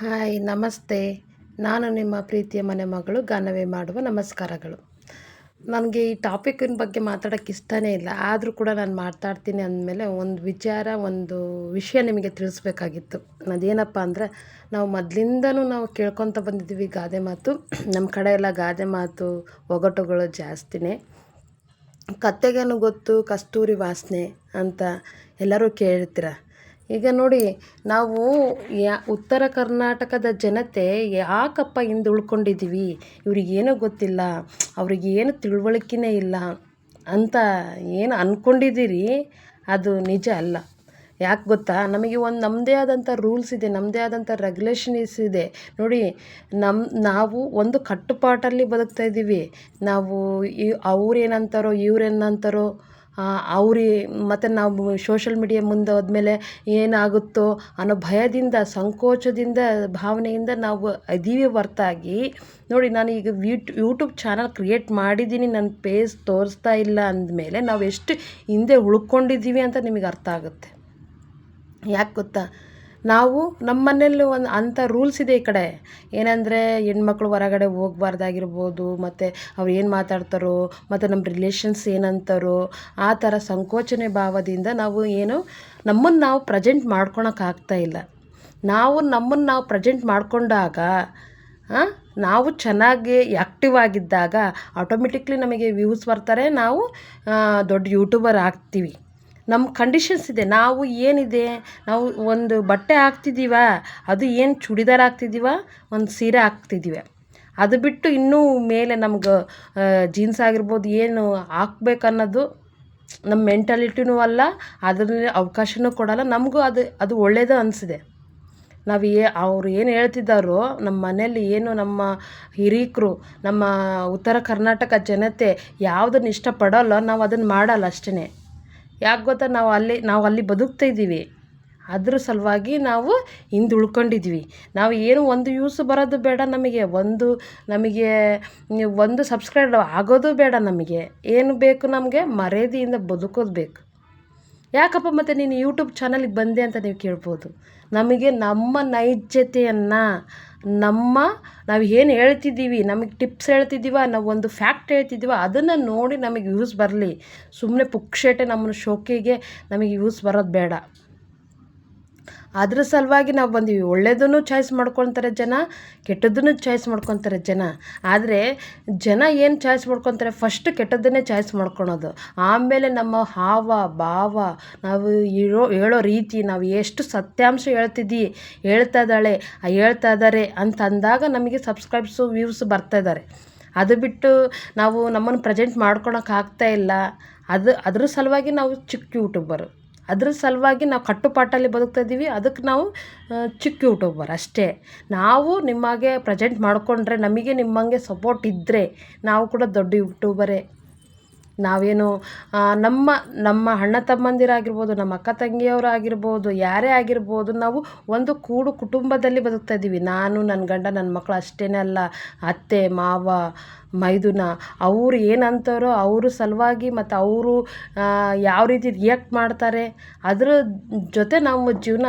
Hi, ನಮಸ್ತೆ. ನಾನು ನಿಮ್ಮ ಪ್ರೀತಿಯ ಮನೆ ಮಗಳು ಗಾನವೇ ಮಾಡುವ ನಮಸ್ಕಾರಗಳು. ನನಗೆ ಈ ಟಾಪಿಕ್ಕಿನ ಬಗ್ಗೆ ಮಾತಾಡೋಕ್ಕೆ ಇಷ್ಟನೇ ಇಲ್ಲ. ಆದರೂ ಕೂಡ ನಾನು ಮಾತಾಡ್ತೀನಿ ಅಂದಮೇಲೆ ಒಂದು ವಿಚಾರ, ಒಂದು ವಿಷಯ ನಿಮಗೆ ತಿಳಿಸ್ಬೇಕಾಗಿತ್ತು. ಅದೇನಪ್ಪ ಅಂದರೆ, ನಾವು ಮೊದಲಿಂದನೂ ನಾವು ಕೇಳ್ಕೊತ ಬಂದಿದ್ದೀವಿ ಗಾದೆ ಮಾತು. ನಮ್ಮ ಕಡೆ ಎಲ್ಲ ಗಾದೆ ಮಾತು ಒಗಟುಗಳು ಜಾಸ್ತಿನೇ. ಕತ್ತೆಗೇನು ಗೊತ್ತು? ಕಸ್ತೂರಿ ವಾಸನೆ ಅಂತ ಎಲ್ಲರೂ ಕೇಳಿರ್ತೀರ ಈಗ ನೋಡಿ, ನಾವು ಯಾ, ಉತ್ತರ ಕರ್ನಾಟಕದ ಜನತೆ ಯಾಕಪ್ಪ ಹಿಂದೆ ಉಳ್ಕೊಂಡಿದ್ದೀವಿ. ಇವ್ರಿಗೇನೂ ಗೊತ್ತಿಲ್ಲ. ಅವ್ರಿಗೇನು ತಿಳುವಳಿಕೆನೇ ಇಲ್ಲ ಅಂತ ಏನು ಅಂದ್ಕೊಂಡಿದ್ದೀರಿ ಅದು ನಿಜ ಅಲ್ಲ. ಯಾಕೆ ಗೊತ್ತಾ? ನಮಗೆ ಒಂದು ನಮ್ಮದೇ ಆದಂಥ ರೂಲ್ಸ್ ಇದೆ ನಮ್ಮದೇ ಆದಂಥ ರೆಗ್ಯುಲೇಷನ್ಸ್ ಇದೆ. ನೋಡಿ ನಮ್ಮ ನಾವು ಒಂದು ಕಟ್ಟುಪಾಟಲ್ಲಿ ಬದುಕ್ತಾ ಇದ್ದೀವಿ. ನಾವು ಈ, ಅವ್ರು ಏನಂತಾರೋ, ಇವ್ರು ಏನಂತಾರೋ ಅವ್ರಿ ಮತ್ತು ನಾವು ಸೋಷಲ್ ಮೀಡಿಯಾ ಮುಂದೆ ಹೋದ್ಮೇಲೆ ಏನಾಗುತ್ತೋ ಅನ್ನೋ ಭಯದಿಂದ, ಸಂಕೋಚದಿಂದ, ಭಾವನೆಯಿಂದ ನಾವು ಇದೀವಿ ಹೊರ್ತಾಗಿ. ನೋಡಿ, ನಾನು ಈಗ ಯೂಟ್ಯೂಬ್ ಚಾನಲ್ ಕ್ರಿಯೇಟ್ ಮಾಡಿದ್ದೀನಿ, ನನ್ನ ಪೇಜ್ ತೋರಿಸ್ತಾ ಇಲ್ಲ ಅಂದಮೇಲೆ ನಾವು ಎಷ್ಟು ಹಿಂದೆ ಉಳ್ಕೊಂಡಿದ್ದೀವಿ ಅಂತ ನಿಮಗೆ ಅರ್ಥ ಆಗುತ್ತೆ. ಯಾಕೆ ಗೊತ್ತಾ? ನಾವು ನಮ್ಮ ಮನೆಯಲ್ಲಿ ಒಂದು ಅಂಥ ರೂಲ್ಸ್ ಇದೆ ಈ ಕಡೆ. ಏನಂದರೆ ಹೆಣ್ಮಕ್ಳು ಹೊರಗಡೆ ಹೋಗ್ಬಾರ್ದಾಗಿರ್ಬೋದು, ಮತ್ತು ಅವ್ರು ಏನು ಮಾತಾಡ್ತಾರೋ, ಮತ್ತು ನಮ್ಮ ರಿಲೇಷನ್ಸ್ ಏನಂತಾರೋ, ಆ ಥರ ಸಂಕೋಚನೆ ಭಾವದಿಂದ ನಾವು ಏನು ನಮ್ಮನ್ನು ನಾವು ಪ್ರೆಸೆಂಟ್ ಮಾಡ್ಕೊಳಕ್ಕಾಗ್ತಾ ಇಲ್ಲ. ನಾವು ನಮ್ಮನ್ನು ನಾವು ಪ್ರೆಸೆಂಟ್ ಮಾಡಿಕೊಂಡಾಗ ನಾವು ಚೆನ್ನಾಗಿ ಆ್ಯಕ್ಟಿವ್ ಆಗಿದ್ದಾಗ ಆಟೋಮೆಟಿಕ್ಲಿ ನಮಗೆ ವ್ಯೂಸ್ ಬರ್ತಾರೆ. ನಾವು ದೊಡ್ಡ ಯೂಟ್ಯೂಬರ್ ಆಗ್ತೀವಿ. ನಮ್ಮ ಕಂಡೀಷನ್ಸ್ ಇದೆ. ನಾವು ಏನಿದೆ? ನಾವು ಒಂದು ಬಟ್ಟೆ ಹಾಕ್ತಿದ್ದೀವ ಅದು ಏನು ಚೂಡಿದಾರ್ ಹಾಕ್ತಿದ್ದೀವ ಒಂದು ಸೀರೆ ಹಾಕ್ತಿದ್ದೀವಿ ಅದು ಬಿಟ್ಟು ಇನ್ನೂ ಮೇಲೆ ನಮ್ಗೆ ಜೀನ್ಸ್ ಆಗಿರ್ಬೋದು ಏನು ಹಾಕ್ಬೇಕನ್ನೋದು ನಮ್ಮ ಮೆಂಟಾಲಿಟಿನೂ ಅಲ್ಲ. ಅದರಲ್ಲಿ ಅವಕಾಶನೂ ಕೊಡಲ್ಲ. ನಮಗೂ ಅದು ಅದು ಒಳ್ಳೆಯದು ಅನಿಸಿದೆ. ನಾವು ಏ, ಅವ್ರು ಏನು ಹೇಳ್ತಿದ್ದಾರೋ ನಮ್ಮ ಮನೇಲಿ ಏನು ನಮ್ಮ ಹಿರೀಕರು, ನಮ್ಮ ಉತ್ತರ ಕರ್ನಾಟಕ ಜನತೆ ಯಾವುದನ್ನು ಇಷ್ಟಪಡೋಲ್ಲ, ನಾವು ಅದನ್ನು ಮಾಡಲ್ಲ ಅಷ್ಟೇ ಯಾಕೆ ಗೊತ್ತಾ? ನಾವು ಅಲ್ಲಿ ನಾವು ಅಲ್ಲಿ ಬದುಕ್ತಾ ಇದ್ದೀವಿ. ಅದ್ರ ಸಲುವಾಗಿ ನಾವು ಹಿಂದೆ ಉಳ್ಕೊಂಡಿದ್ವಿ ನಾವು ಏನು ಒಂದು ಯೂಸ್ ಬರೋದು ಬೇಡ ನಮಗೆ, ಒಂದು ನಮಗೆ, ಒಂದು ಸಬ್ಸ್ಕ್ರೈಬ್ ಆಗೋದು ಬೇಡ ನಮಗೆ. ಏನು ಬೇಕು ನಮಗೆ? ಮರ್ಯಾದೆಯಿಂದ ಬದುಕೋದು ಬೇಕು. ಯಾಕಪ್ಪ ಮತ್ತು ನೀನು ಯೂಟ್ಯೂಬ್ ಚಾನಲಿಗೆ ಬಂದೆ ಅಂತ ನೀವು ಕೇಳ್ಬೋದು. ನಮಗೆ ನಮ್ಮ ನೈಜತೆಯನ್ನು ನಮ್ಮ ನಾವು ಏನು ಹೇಳ್ತಿದ್ದೀವಿ, ನಮಗೆ ಟಿಪ್ಸ್ ಹೇಳ್ತಿದ್ದೀವ, ನಾವು ಒಂದು ಫ್ಯಾಕ್ಟ್ ಹೇಳ್ತಿದ್ದೀವ, ಅದನ್ನು ನೋಡಿ ನಮಗೆ ಯೂಸ್ ಬರಲಿ. ಸುಮ್ಮನೆ ಪುಕ್ಷೇಟೆ ನಮ್ಮನ್ನು ಶೋಕಿಗೆ ನಮಗೆ ಯೂಸ್ ಬರೋದು ಬೇಡ. ಅದ್ರ ಸಲುವಾಗಿ ನಾವು ಬಂದೀವಿ. ಒಳ್ಳೆಯದನ್ನು ಚಾಯ್ಸ್ ಮಾಡ್ಕೊತಾರೆ ಜನ, ಕೆಟ್ಟದ್ದನ್ನು ಚಾಯ್ಸ್ ಮಾಡ್ಕೊತಾರೆ ಜನ. ಆದರೆ ಜನ ಏನು ಚಾಯ್ಸ್ ಮಾಡ್ಕೊತಾರೆ? ಫಸ್ಟ್ ಕೆಟ್ಟದ್ದನ್ನೇ ಚಾಯ್ಸ್ ಮಾಡ್ಕೊಳೋದು. ಆಮೇಲೆ ನಮ್ಮ ಹಾವ, ಭಾವ, ನಾವು ಇರೋ, ಹೇಳೋ ರೀತಿ ನಾವು ಎಷ್ಟು ಸತ್ಯಾಂಶ ಹೇಳ್ತಿದ್ದೀವಿ ಹೇಳ್ತಾ ಇದ್ದಾಳೆ, ಹೇಳ್ತಾ ಇದ್ದಾರೆ ಅಂತ ಅಂದಾಗ ನಮಗೆ ಸಬ್ಸ್ಕ್ರೈಬ್ಸು ವ್ಯೂಸ್ ಬರ್ತಾ ಇದ್ದಾರೆ ಅದು ಬಿಟ್ಟು ನಾವು ನಮ್ಮನ್ನು ಪ್ರೆಸೆಂಟ್ ಮಾಡ್ಕೊಳಕ್ಕೆ ಆಗ್ತಾ ಇಲ್ಲ. ಅದು, ಅದ್ರ ಸಲುವಾಗಿ ನಾವು ಚಿಕ್ಕ ಯೂಟ್ಯೂಬರು ಅದ್ರ ಸಲುವಾಗಿ ನಾವು ಕಟ್ಟುಪಾಟಲ್ಲಿ ಬದುಕ್ತಾ ಇದ್ದೀವಿ. ಅದಕ್ಕೆ ನಾವು ಚಿಕ್ಕ ಯೂಟ್ಯೂಬರ್ ಅಷ್ಟೇ. ನಾವು ನಿಮಗೆ ಪ್ರೆಸೆಂಟ್ ಮಾಡಿಕೊಂಡ್ರೆ ನಮಗೆ ನಿಮ್ಮಂಗೆ ಸಪೋರ್ಟ್ ಇದ್ದರೆ ನಾವು ಕೂಡ ದೊಡ್ಡ ಯೂಟ್ಯೂಬರೇ. ನಾವೇನು ನಮ್ಮ ನಮ್ಮ ಅಣ್ಣ ತಮ್ಮಂದಿರಾಗಿರ್ಬೋದು, ನಮ್ಮ ಅಕ್ಕ ತಂಗಿಯವರಾಗಿರ್ಬೋದು, ಯಾರೇ ಆಗಿರ್ಬೋದು, ನಾವು ಒಂದು ಕೂಡು ಕುಟುಂಬದಲ್ಲಿ ಬದುಕ್ತಾ ಇದ್ದೀವಿ. ನಾನು, ನನ್ನ ಗಂಡ, ನನ್ನ ಮಕ್ಕಳು ಅಷ್ಟೇ ಅಲ್ಲ. ಅತ್ತೆ, ಮಾವ ಮೈದುನ. ಅವ್ರು ಏನಂತಾರೋ ಅವ್ರ ಸಲುವಾಗಿ ಮತ್ತು ಅವರು ಯಾವ ರೀತಿ ರಿಯಾಕ್ಟ್ ಮಾಡ್ತಾರೆ, ಅದರ ಜೊತೆ ನಾವು ಜೀವನ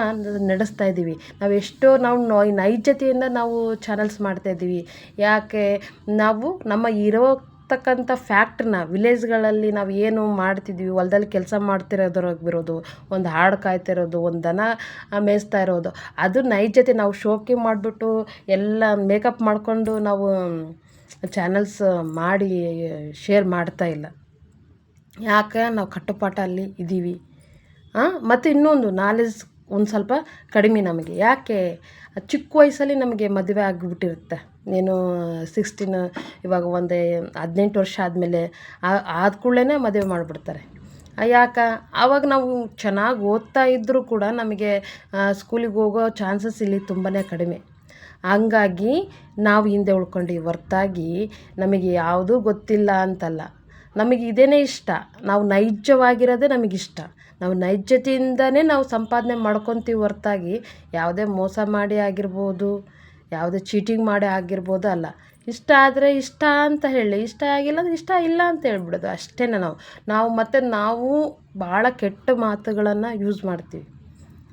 ನಡೆಸ್ತಾ ಇದ್ದೀವಿ. ನಾವು ಎಷ್ಟೋ ನಾವು ನೈಜತೆಯಿಂದ ನಾವು ಚಾನಲ್ಸ್ ಮಾಡ್ತಾಯಿದ್ದೀವಿ ಯಾಕೆ? ನಾವು ನಮ್ಮ ಇರೋ ತಕ್ಕಂಥ ಫ್ಯಾಕ್ಟ್ರನ್ನ ವಿಲೇಜ್ಗಳಲ್ಲಿ ನಾವು ಏನು ಮಾಡ್ತಿದ್ವಿ ಹೊಲ್ದಲ್ಲಿ ಕೆಲಸ ಮಾಡ್ತಿರೋದ್ರಾಗಿರೋದು ಒಂದು ಹಾಡು ಕಾಯ್ತಿರೋದು, ಒಂದು ದನ ಮೇಯಿಸ್ತಾ ಇರೋದು, ಅದು ನೈಜತೆ. ನಾವು ಶೋಕಿ ಮಾಡಿಬಿಟ್ಟು ಎಲ್ಲ ಮೇಕಪ್ ಮಾಡಿಕೊಂಡು ನಾವು ಚಾನಲ್ಸ್ ಮಾಡಿ ಶೇರ್ ಮಾಡ್ತಾ ಇಲ್ಲ. ಯಾಕೆ? ನಾವು ಕಟ್ಟುಪಾಠ ಅಲ್ಲಿ ಇದ್ದೀವಿ ಮತ್ತು ಇನ್ನೊಂದು ನಾಲೆಜ್ ಒಂದು ಸ್ವಲ್ಪ ಕಡಿಮೆ ನಮಗೆ. ಯಾಕೆ? ಚಿಕ್ಕ ವಯಸ್ಸಲ್ಲಿ ನಮಗೆ ಮದುವೆ ಆಗಿಬಿಟ್ಟಿರುತ್ತೆ. ಏನು ಸಿಕ್ಸ್ಟೀನ್ ಇವಾಗ ಒಂದು ಹದಿನೆಂಟು ವರ್ಷ ಆದಮೇಲೆ ಆದ ಕೂಡಲೇ ಮದುವೆ ಮಾಡಿಬಿಡ್ತಾರೆ. ಯಾಕೆ? ಆವಾಗ ನಾವು ಚೆನ್ನಾಗಿ ಓದ್ತಾ ಇದ್ದರೂ ಕೂಡ ನಮಗೆ ಸ್ಕೂಲಿಗೆ ಹೋಗೋ ಚಾನ್ಸಸ್ ಇಲ್ಲಿ ತುಂಬಾ ಕಡಿಮೆ. ಹಂಗಾಗಿ ನಾವು ಹಿಂದೆ ಉಳ್ಕೊಂಡೀವಿ ಹೊರ್ತಾಗಿ ನಮಗೆ ಯಾವುದೂ ಗೊತ್ತಿಲ್ಲ ಅಂತಲ್ಲ. ನಮಗೆ ಇದೇನೇ ಇಷ್ಟ. ನಾವು ನೈಜವಾಗಿರೋದೇ ನಮಗಿಷ್ಟ. ನಾವು ನೈಜತೆಯಿಂದನೇ ನಾವು ಸಂಪಾದನೆ ಮಾಡ್ಕೊತೀವಿ ಹೊರ್ತಾಗಿ. ಯಾವುದೇ ಮೋಸ ಮಾಡಿ ಆಗಿರ್ಬೋದು, ಯಾವುದೇ ಚೀಟಿಂಗ್ ಮಾಡಿ ಆಗಿರ್ಬೋದು ಅಲ್ಲ. ಇಷ್ಟ ಆದರೆ ಇಷ್ಟ ಅಂತ ಹೇಳಿ, ಇಷ್ಟ ಆಗಿಲ್ಲ ಅಂದರೆ ಇಷ್ಟ ಇಲ್ಲ ಅಂತ ಹೇಳ್ಬಿಡೋದು ಅಷ್ಟೇ ನಾವು. ನಾವು ಮತ್ತು ನಾವು ಭಾಳ ಕೆಟ್ಟ ಮಾತುಗಳನ್ನು ಯೂಸ್ ಮಾಡ್ತೀವಿ.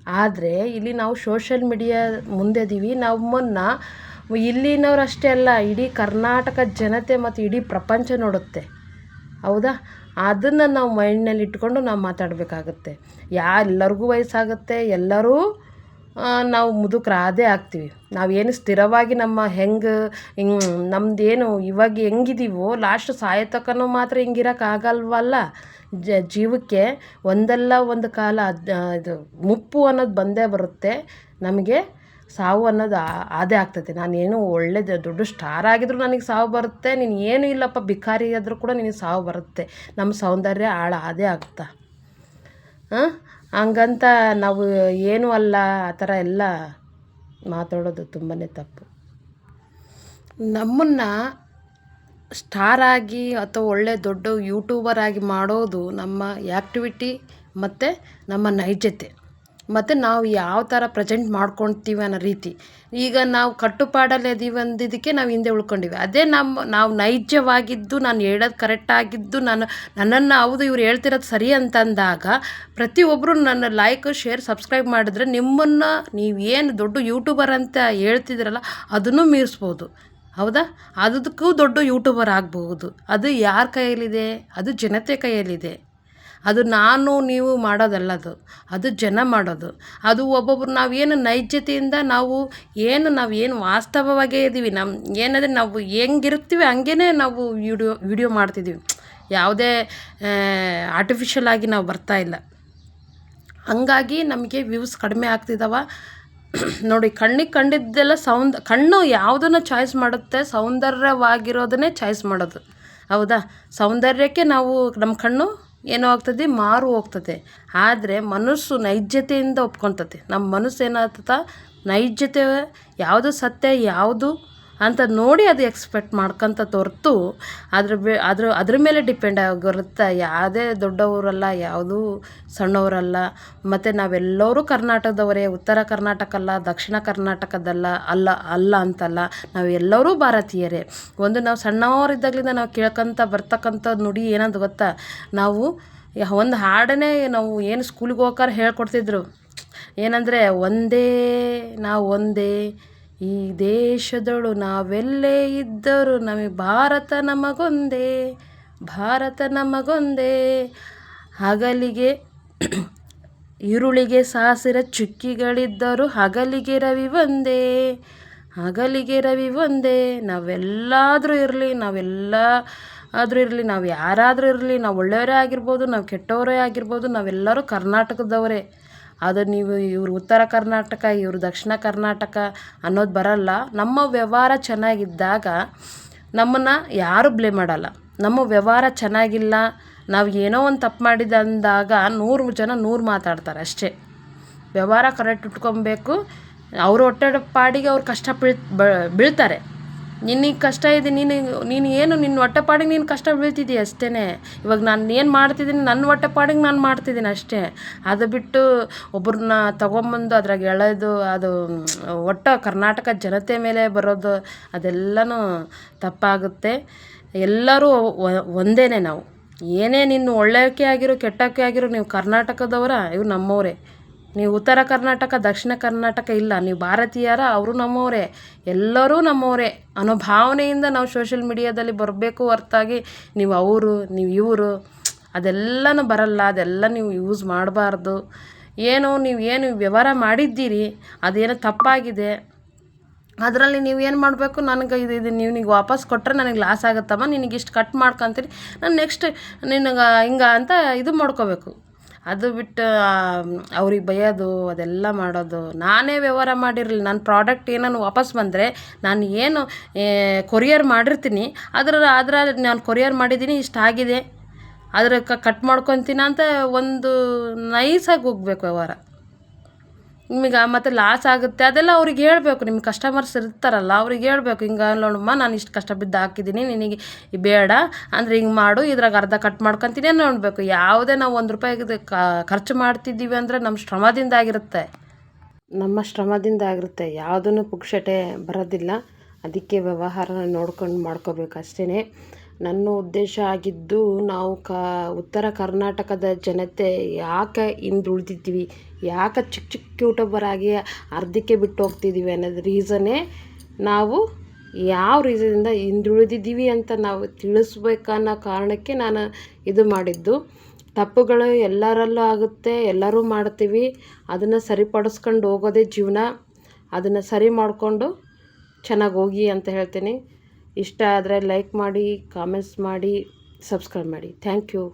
ಆದರೆ ಇಲ್ಲಿ ನಾವು ಸೋಷಲ್ ಮೀಡಿಯಾ ಮುಂದೆ ಇದೀವಿ. ನಮ್ಮನ್ನು ಇಲ್ಲಿನವ್ರು ಅಷ್ಟೇ ಅಲ್ಲ, ಇಡೀ ಕರ್ನಾಟಕ ಜನತೆ ಮತ್ತು ಇಡೀ ಪ್ರಪಂಚ ನೋಡುತ್ತೆ. ಹೌದಾ? ಅದನ್ನು ನಾವು ಮೈಂಡ್ನಲ್ಲಿ ಇಟ್ಕೊಂಡು ನಾವು ಮಾತಾಡಬೇಕಾಗತ್ತೆ. ಯಾ ಎಲ್ಲರಿಗೂ ವಯಸ್ಸಾಗುತ್ತೆ, ಎಲ್ಲರೂ ನಾವು ಮುದುಕರಾದೇ ಆಗ್ತೀವಿ. ನಾವೇನು ಸ್ಥಿರವಾಗಿ ನಮ್ಮ ಹೆಂಗೆ, ಹಿಂಗೆ ನಮ್ಮದೇನು ಇವಾಗ ಹೆಂಗಿದೀವೋ ಲಾಸ್ಟ್ ಸಾಯೋ ಮಾತ್ರ ಹಿಂಗಿರೋಕ್ಕಾಗಲ್ವಲ್ಲ ಜ, ಜೀವಕ್ಕೆ ಒಂದಲ್ಲ ಒಂದು ಕಾಲ ಇದು ಮುಪ್ಪು ಅನ್ನೋದು ಬಂದೇ ಬರುತ್ತೆ. ನಮಗೆ ಸಾವು ಅನ್ನೋದು ಅದೇ ಆಗ್ತೈತೆ ನಾನೇನು ಒಳ್ಳೆ ದ- ದೊಡ್ಡ ಸ್ಟಾರ್ ಆಗಿದ್ರು ನನಗೆ ಸಾವು ಬರುತ್ತೆ. ನೀನು ಏನೂ ಇಲ್ಲಪ್ಪ, ಭಿಕಾರಿ ಆದರೂ ಕೂಡ ನಿನಗೆ ಸಾವು ಬರುತ್ತೆ. ನಮ್ಮ ಸೌಂದರ್ಯ ಹಾಳು ಅದೇ ಆಗ್ತಾ. ಹಾಂ ಹಂಗಂತ ನಾವು ಏನೂ ಅಲ್ಲ, ಆ ಥರ ಎಲ್ಲ ಮಾತಾಡೋದು ತುಂಬಾ ತಪ್ಪು. ನಮ್ಮನ್ನು ಸ್ಟಾರ್ ಆಗಿ ಅಥವಾ ಒಳ್ಳೆ ದೊಡ್ಡ ಯೂಟ್ಯೂಬರ್ ಆಗಿ ಮಾಡೋದು ನಮ್ಮ ಆ್ಯಕ್ಟಿವಿಟಿ ಮತ್ತು ನಮ್ಮ ನೈಜತೆ. ಮತ್ತು ನಾವು ಯಾವ ಥರ ಪ್ರೆಸೆಂಟ್ ಮಾಡ್ಕೊತೀವಿ ಅನ್ನೋ ರೀತಿ. ಈಗ ನಾವು ಕಟ್ಟುಪಾಡಲ್ಲಿ ಇದೀವಿ ಅಂದಿದ್ದಕ್ಕೆ ನಾವು ಹಿಂದೆ ಉಳ್ಕೊಂಡಿವಿ. ಅದೇ ನಮ್ಮ ನಾವು ನೈಜವಾಗಿದ್ದು, ನಾನು ಹೇಳೋದು ಕರೆಕ್ಟಾಗಿದ್ದು ನಾನು ನನ್ನನ್ನು ಹೌದು ಇವ್ರು ಹೇಳ್ತಿರೋದು ಸರಿ ಅಂತಂದಾಗ ಪ್ರತಿಯೊಬ್ಬರು ನನ್ನ ಲೈಕ್ ಶೇರ್ ಸಬ್ಸ್ಕ್ರೈಬ್ ಮಾಡಿದ್ರೆ ನಿಮ್ಮನ್ನು ಏನು ದೊಡ್ಡ ಯೂಟ್ಯೂಬರ್ ಅಂತ ಹೇಳ್ತಿದ್ರಲ್ಲ ಅದನ್ನು ಮೀರಿಸ್ಬೋದು. ಹೌದಾ? ಅದಕ್ಕೂ ದೊಡ್ಡ ಯೂಟ್ಯೂಬರ್ ಆಗಬಹುದು. ಅದು ಯಾರ ಕೈಯಲ್ಲಿದೆ? ಅದು ಜನತೆ ಕೈಯಲ್ಲಿದೆ. ಅದು ನಾನು, ನೀವು ಮಾಡೋದಲ್ಲ ಅದು. ಅದು ಜನ ಮಾಡೋದು. ಅದು ಒಬ್ಬೊಬ್ರು ಏನು ನೈಜತೆಯಿಂದ ನಾವು ಏನು ನಾವು ಏನು ವಾಸ್ತವವಾಗೇ ಇದ್ದೀವಿ ನಮ್ಮ ಏನಂದರೆ ನಾವು ಹೆಂಗಿರ್ತೀವಿ ಹಂಗೇ ನಾವು ವಿಡಿಯೋ ವಿಡಿಯೋ ಮಾಡ್ತಿದ್ದೀವಿ ಯಾವುದೇ ಆರ್ಟಿಫಿಷಿಯಲ್ ಆಗಿ ನಾವು ಬರ್ತಾ ಇಲ್ಲ. ಹಂಗಾಗಿ ನಮಗೆ ವ್ಯೂಸ್ ಕಡಿಮೆ ಆಗ್ತಿದ್ದಾವ ನೋಡಿ, ಕಣ್ಣಿಗೆ ಕಂಡಿದ್ದೆಲ್ಲ ಸೌಂದ, ಕಣ್ಣು ಯಾವುದನ್ನು ಚಾಯ್ಸ್ ಮಾಡುತ್ತೆ, ಸೌಂದರ್ಯವಾಗಿರೋದನ್ನೇ ಚಾಯ್ಸ್ ಮಾಡೋದು. ಹೌದಾ? ಸೌಂದರ್ಯಕ್ಕೆ ನಾವು, ನಮ್ಮ ಕಣ್ಣು ಏನೋ ಆಗ್ತದೆ, ಮಾರು ಹೋಗ್ತದೆ. ಆದರೆ ಮನಸ್ಸು ನೈಜತೆಯಿಂದ ಒಪ್ಕೊತದೆ ನಮ್ಮ ಮನಸ್ಸು ಏನಾಗ್ತದೆ? ನೈಜತೆ ಯಾವುದು ಸತ್ಯ, ಯಾವುದು ಅಂತ ನೋಡಿ ಅದು ಎಕ್ಸ್ಪೆಕ್ಟ್ ಮಾಡ್ಕೊಂತ ಹೊರ್ತು ಅದ್ರ ಬೆ, ಅದ್ರ ಅದ್ರ ಮೇಲೆ ಡಿಪೆಂಡ್ ಆಗಿರುತ್ತೆ. ಯಾವುದೇ ದೊಡ್ಡವರಲ್ಲ, ಯಾವುದೂ ಸಣ್ಣವರಲ್ಲ. ಮತ್ತು ನಾವೆಲ್ಲರೂ ಕರ್ನಾಟಕದವರೇ, ಉತ್ತರ ಕರ್ನಾಟಕ ಅಲ್ಲ ದಕ್ಷಿಣ ಕರ್ನಾಟಕದಲ್ಲ, ಅಲ್ಲ ಅಲ್ಲ ಅಂತಲ್ಲ, ನಾವು ಎಲ್ಲರೂ ಭಾರತೀಯರೇ. ಒಂದು ನಾವು ಸಣ್ಣವರಿದ್ದಾಗಲಿಂದ ನಾವು ಕೇಳ್ಕೊಂತ ಬರ್ತಕ್ಕಂಥ ನುಡಿ ಏನಂತ ಗೊತ್ತಾ? ನಾವು ಒಂದು ಹಾಡನ್ನೇ ನಾವು ಏನು ಸ್ಕೂಲಿಗೆ ಹೋಗಾರ ಹೇಳ್ಕೊಡ್ತಿದ್ರು. ಏನಂದರೆ, ಒಂದೇ, ನಾವು ಒಂದೇ ಈ ದೇಶದೊಳು ನಾವೆಲ್ಲೇ ಇದ್ದರೂ ನಮಗೆ ಭಾರತ ನಮಗೊಂದೇ ಭಾರತ ನಮಗೊಂದೇ. ಹಗಲಿಗೆ ಈರುಳಿಗೆ ಸಾಸಿರ ಚುಕ್ಕಿಗಳಿದ್ದರೂ ಹಗಲಿಗೆ ರವಿ ಒಂದೇ, ಹಗಲಿಗೆ ರವಿ ಒಂದೇ. ನಾವೆಲ್ಲಾದರೂ ಇರಲಿ ನಾವೆಲ್ಲ ಆದರೂ ಇರಲಿ ನಾವು ಯಾರಾದರೂ ಇರಲಿ, ನಾವು ಒಳ್ಳೆಯವರೇ ಆಗಿರ್ಬೋದು, ನಾವು ಕೆಟ್ಟವರೇ ಆಗಿರ್ಬೋದು, ನಾವೆಲ್ಲರೂ ಕರ್ನಾಟಕದವರೇ. ಅದು ನೀವು ಇವರು ಉತ್ತರ ಕರ್ನಾಟಕ, ಇವರು ದಕ್ಷಿಣ ಕರ್ನಾಟಕ ಅನ್ನೋದು ಬರಲ್ಲ. ನಮ್ಮ ವ್ಯವಹಾರ ಚೆನ್ನಾಗಿದ್ದಾಗ ನಮ್ಮನ್ನು ಯಾರು ಬ್ಲೇಮ್ ಮಾಡಲ್ಲ. ನಮ್ಮ ವ್ಯವಹಾರ ಚೆನ್ನಾಗಿಲ್ಲ, ನಾವು ಏನೋ ಒಂದು ತಪ್ಪು ಮಾಡಿದ ಅಂದಾಗ ನೂರು ಜನ ನೂರು ಮಾತಾಡ್ತಾರೆ ಅಷ್ಟೇ. ವ್ಯವಹಾರ ಕರೆಕ್ಟ್ ಇಟ್ಕೊಬೇಕು ಅವ್ರ ಹೊಟ್ಟೆ ಪಾಡಿಗೆ ಅವ್ರು ಕಷ್ಟ ಬೀಳ್ ಬೀಳ್ತಾರೆ. ನಿನಗೆ ಕಷ್ಟ ಇದೆ, ನೀನು ನೀನು ಏನು ನಿನ್ನ ಹೊಟ್ಟೆಪಾಡಿಗೆ ನೀನು ಕಷ್ಟ ಬೀಳ್ತಿದ್ದೀಯ ಅಷ್ಟೇ ಇವಾಗ ನಾನು ಏನು ಮಾಡ್ತಿದ್ದೀನಿ ನನ್ನ ಹೊಟ್ಟೆಪಾಡಿಗೆ ನಾನು ಮಾಡ್ತಿದ್ದೀನಿ ಅಷ್ಟೇ. ಅದು ಬಿಟ್ಟು ಒಬ್ರನ್ನ ತೊಗೊಂಬಂದು ಅದ್ರಾಗ ಎಳೆದು ಅದು, ಒಟ್ಟು ಕರ್ನಾಟಕ ಜನತೆ ಮೇಲೆ ಬರೋದು, ಅದೆಲ್ಲನೂ ತಪ್ಪಾಗುತ್ತೆ. ಎಲ್ಲರೂ ಒಂದೇ ನಾವು. ಏನೇ ನಿನ್ನ ಒಳ್ಳೆಯಕ್ಕೆ ಆಗಿರೋ ಕೆಟ್ಟಕ್ಕೆ ಆಗಿರೋ, ನೀವು ಕರ್ನಾಟಕದವರ, ಇವ್ರು ನಮ್ಮವರೇ. ನೀವು ಉತ್ತರ ಕರ್ನಾಟಕ, ದಕ್ಷಿಣ ಕರ್ನಾಟಕ ಇಲ್ಲ, ನೀವು ಭಾರತೀಯರ, ಅವರು ನಮ್ಮವರೇ. ಎಲ್ಲರೂ ನಮ್ಮವರೇ. ಅನ್ನೋ ಭಾವನೆಯಿಂದ ನಾವು ಸೋಷಿಯಲ್ ಮೀಡಿಯಾದಲ್ಲಿ ಬರಬೇಕು ಹೊರ್ತಾಗಿ ನೀವು ಅವರು, ನೀವು ಇವರು, ಅದೆಲ್ಲನೂ ಬರಲ್ಲ, ಅದೆಲ್ಲ ನೀವು ಯೂಸ್ ಮಾಡಬಾರ್ದು. ಏನು, ನೀವು ಏನು ವ್ಯವಹಾರ ಮಾಡಿದ್ದೀರಿ, ಅದೇನೋ ತಪ್ಪಾಗಿದೆ, ಅದರಲ್ಲಿ ನೀವು ಏನು ಮಾಡಬೇಕು? ನನಗೆ ಇದು ಇದು ನೀವು ನೀವು ವಾಪಸ್ ಕೊಟ್ಟರೆ ನನಗೆ ಲಾಸ್ ಆಗುತ್ತಮ್ಮ, ನಿನಗೆ ಇಷ್ಟು ಕಟ್ ಮಾಡ್ಕೊತೀನಿ ನಾನು ನೆಕ್ಸ್ಟ್ ನಿನಗೆ ಹಿಂಗೆ ಅಂತ ಇದು ಮಾಡ್ಕೋಬೇಕು. ಅದು ಬಿಟ್ಟು ಅವ್ರಿಗೆ ಬೈಯೋದು, ಅದೆಲ್ಲ ಮಾಡೋದು, ನಾನೇ ವ್ಯವಹಾರ ಮಾಡಿರಲಿ ನನ್ನ ಪ್ರಾಡಕ್ಟ್ ಏನಾನು ವಾಪಸ್ ಬಂದರೆ ನಾನು ಏನು ಕೊರಿಯರ್ ಮಾಡಿರ್ತೀನಿ. ಅದರ ಅದರ ನಾನು ಕೊರಿಯರ್ ಮಾಡಿದ್ದೀನಿ, ಇಷ್ಟ ಆಗಿದೆ. ಅದ್ರ ಕಟ್ ಮಾಡ್ಕೊತೀನ ಅಂತ ಒಂದು ನೈಸಾಗಿ ಹೋಗ್ಬೇಕು ವ್ಯವಹಾರ. ನಿಮಗೆ ಮತ್ತು ಲಾಸ್ ಆಗುತ್ತೆ, ಅದೆಲ್ಲ ಅವ್ರಿಗೆ ಹೇಳಬೇಕು. ನಿಮ್ಮ ಕಸ್ಟಮರ್ಸ್ ಇರ್ತಾರಲ್ಲ, ಅವ್ರಿಗೆ ಹೇಳಬೇಕು. ಹಿಂಗೆ ನೋಡಮ್ಮ, ನಾನು ಇಷ್ಟು ಕಷ್ಟ ಬಿದ್ದು ಹಾಕಿದ್ದೀನಿ, ನಿನಗೆ ಬೇಡ. ಅಂದರೆ ಹಿಂಗೆ ಮಾಡು, ಇದ್ರಾಗ ಅರ್ಧ ಕಟ್ ಮಾಡ್ಕೊತೀನಿ ನೋಡಬೇಕು. ಯಾವುದೇ ನಾವು ಒಂದು ರೂಪಾಯಿ ಖರ್ಚು ಮಾಡ್ತಿದ್ದೀವಿ ಅಂದರೆ ನಮ್ಮ ಶ್ರಮದಿಂದ ಆಗಿರುತ್ತೆ. ನಮ್ಮ ಶ್ರಮದಿಂದ ಆಗಿರುತ್ತೆ. ಯಾವುದನ್ನು ಪುಕ್ಷಟೆ ಬರೋದಿಲ್ಲ. ಅದಕ್ಕೆ ವ್ಯವಹಾರನ ನೋಡ್ಕೊಂಡು ಮಾಡ್ಕೋಬೇಕು ಅಷ್ಟೇ ನನ್ನ ಉದ್ದೇಶ ಆಗಿದ್ದು ನಾವು ಕ, ಉತ್ತರ ಕರ್ನಾಟಕದ ಜನತೆ ಯಾಕೆ ಹಿಂದುಳಿದಿದ್ವಿ ಯಾಕೆ ಚಿಕ್ಕ ಚಿಕ್ಕ ಯೂಟ್ಯೂಬರ್ ಆಗಿ ಅರ್ಧಕ್ಕೆ ಬಿಟ್ಟು ಹೋಗ್ತಿದ್ದೀವಿ ಅನ್ನೋದು ರೀಸನ್ನೇ ನಾವು ಯಾವ ರೀಸನಿಂದ ಹಿಂದುಳಿದಿದ್ದೀವಿ ಅಂತ ನಾವು ತಿಳಿಸ್ಬೇಕನ್ನೋ ಕಾರಣಕ್ಕೆ ನಾನು ಇದು ಮಾಡಿದ್ದು. ತಪ್ಪುಗಳು ಎಲ್ಲರಲ್ಲೂ ಆಗುತ್ತೆ, ಎಲ್ಲರೂ ಮಾಡ್ತೀವಿ. ಅದನ್ನು ಸರಿಪಡಿಸ್ಕೊಂಡು ಹೋಗೋದೇ ಜೀವನ. ಅದನ್ನು ಸರಿ ಮಾಡಿಕೊಂಡು ಚೆನ್ನಾಗಿ ಹೋಗಿ ಅಂತ ಹೇಳ್ತೀನಿ. ಇಷ್ಟ ಆದರೆ ಲೈಕ್ ಮಾಡಿ ಕಾಮೆಂಟ್ಸ್ ಮಾಡಿ ಸಬ್ಸ್ಕ್ರೈಬ್ ಮಾಡಿ. Thank you